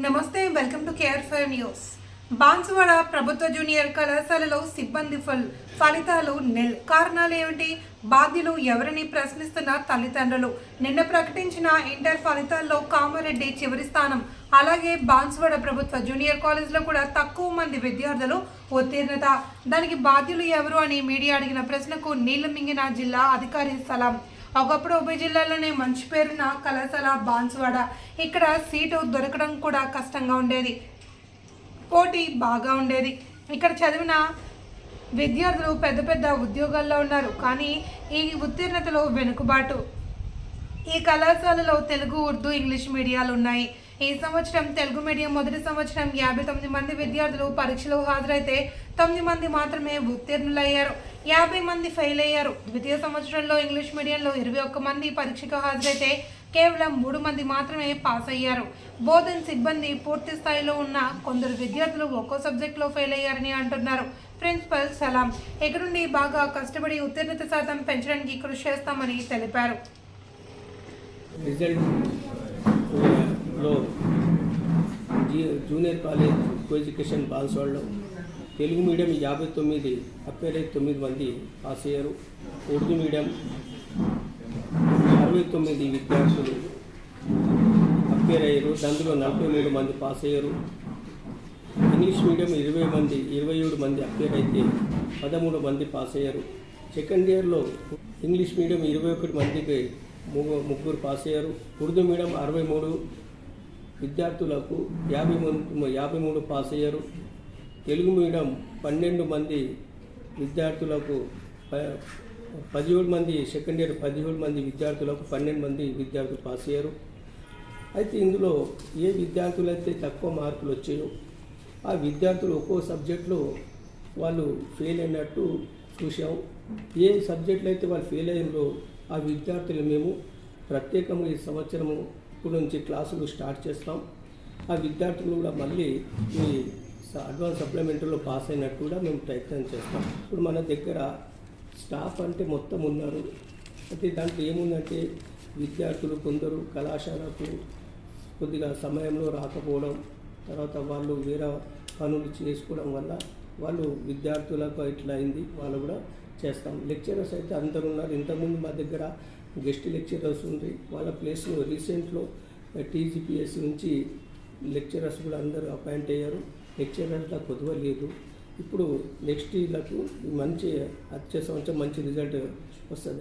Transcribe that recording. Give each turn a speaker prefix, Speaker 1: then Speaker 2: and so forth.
Speaker 1: నమస్తే welcome to care for news Banswada ప్రభుత్వ junior కళాశాలలో సిబ్బంది ఫల్ ఫలితాలు నెల్. కారణాలు ఏమిటి? బాధ్యులు ఎవరిని ప్రశ్నిస్తున్న తల్లిదండ్రులు? నిన్న ప్రకటించిన ఇంటర్ ఫలితాల్లో కామారెడ్డి చివరి స్థానం. అలాగే బాన్సువాడ ప్రభుత్వ జూనియర్ కాలేజ్లో కూడా తక్కువ మంది విద్యార్థులు ఉత్తీర్ణత. దానికి బాధ్యులు ఎవరు అని మీడియా అడిగిన ప్రశ్నకు నీళ్ళు మింగిన జిల్లా అధికారి సలాం. ఒకప్పుడు ఉభయ జిల్లాలోనే మంచి పేరున్న కళాశాల బాన్సువాడ ఇక్కడ సీటు దొరకడం కూడా కష్టంగా ఉండేది. పోటీ బాగా ఉండేది. ఇక్కడ చదివిన విద్యార్థులు పెద్ద పెద్ద ఉద్యోగాల్లో ఉన్నారు. కానీ ఈ ఉత్తీర్ణతలో వెనుకబాటు. ఈ కళాశాలలో తెలుగు ఉర్దూ ఇంగ్లీష్ మీడియాలు ఉన్నాయి. ఈ సంవత్సరం తెలుగు మీడియం మొదటి సంవత్సరం యాభై తొమ్మిది మంది విద్యార్థులు పరీక్షలో హాజరైతే తొమ్మిది మంది మాత్రమే ఉత్తీర్ణులయ్యారు. యాభై మంది ఫెయిల్ అయ్యారు ద్వితీయ సంవత్సరంలో ఇంగ్లీష్ మీడియంలో ఇరవై ఒక్క మంది పరీక్షకు హాజరైతే కేవలం మూడు మంది మాత్రమే పాస్ అయ్యారు బోధన సిబ్బంది పూర్తి స్థాయిలో ఉన్న కొందరు విద్యార్థులు ఒక్కో సబ్జెక్టులో ఫెయిల్ అయ్యారని అంటున్నారు. ప్రిన్సిపల్ సలాం ఎక్కడుండి బాగా కష్టపడి ఉత్తీర్ణత శాతం పెంచడానికి కృషి చేస్తామని తెలిపారు.
Speaker 2: రిజల్ట్లో జీ- జూనియర్ కాలేజ్ కోఎడ్యుకేషన్ బాన్స్వాడలో తెలుగు మీడియం యాభై తొమ్మిది అప్పేరై తొమ్మిది మంది పాస్ అయ్యారు. ఉర్దూ మీడియం అరవై తొమ్మిది విద్యార్థులు అప్పేర్ అయ్యారు. అందులో నలభై మూడు మంది పాస్ అయ్యారు. ఇంగ్లీష్ మీడియం ఇరవై మంది ఇరవై ఏడు మంది అప్పేర్ అయితే పదమూడు మంది పాస్ అయ్యారు. సెకండ్ ఇయర్లో ఇంగ్లీష్ మీడియం ఇరవై ఒకటి మందికి ముగ్గురు పాస్ అయ్యారు. ఉర్దూ మీడియం అరవై మూడు విద్యార్థులకు యాభై మూడు యాభై మూడు పాస్ అయ్యారు. తెలుగు మీడియం పన్నెండు మంది విద్యార్థులకు ప- పదిహేడు మంది సెకండ్ ఇయర్ పదిహేడు మంది విద్యార్థులకు పన్నెండు మంది విద్యార్థులు పాస్ అయ్యారు. అయితే ఇందులో ఏ విద్యార్థులు అయితే తక్కువ మార్కులు వచ్చాయో ఆ విద్యార్థులు ఒక్కో సబ్జెక్టులో వాళ్ళు ఫెయిల్ అయినట్టు చూసాం ఏ సబ్జెక్టులు అయితే వాళ్ళు ఫెయిల్ అయ్యిందో ఆ విద్యార్థులు మేము ప్రత్యేకంగా ఈ సంవత్సరము ఇప్పుడు నుంచి క్లాసులు స్టార్ట్ చేస్తాం. ఆ విద్యార్థులు కూడా మళ్ళీ ఈ అడ్వాన్స్ సప్లిమెంటరీలో పాస్ అయినట్టు కూడా మేము ప్రయత్నం చేస్తాం. ఇప్పుడు మన దగ్గర స్టాఫ్ అంటే మొత్తం ఉన్నారు. అయితే దాంట్లో ఏముందంటే విద్యార్థులు కొందరు కళాశాలకు కొద్దిగా సమయంలో రాకపోవడం తర్వాత వాళ్ళు వేరే పనులు చేసుకోవడం వల్ల వాళ్ళు విద్యార్థులకు ఇట్లా అయింది. వాళ్ళు కూడా చేస్తాం. లెక్చరర్స్ అయితే అందరు ఉన్నారు. ఇంతకుముందు మా దగ్గర గెస్ట్ లెక్చరర్స్ ఉంది వాళ్ళ ప్లేస్లో రీసెంట్లో టీజీపీఎస్ నుంచి లెక్చరర్స్ కూడా అందరూ అపాయింట్ అయ్యారు. లెక్చరర్ల కొద్దిగా లేదు. ఇప్పుడు నెక్స్ట్ ఇయర్లకు మంచి వచ్చే సంవత్సరం మంచి రిజల్ట్ వస్తుంది.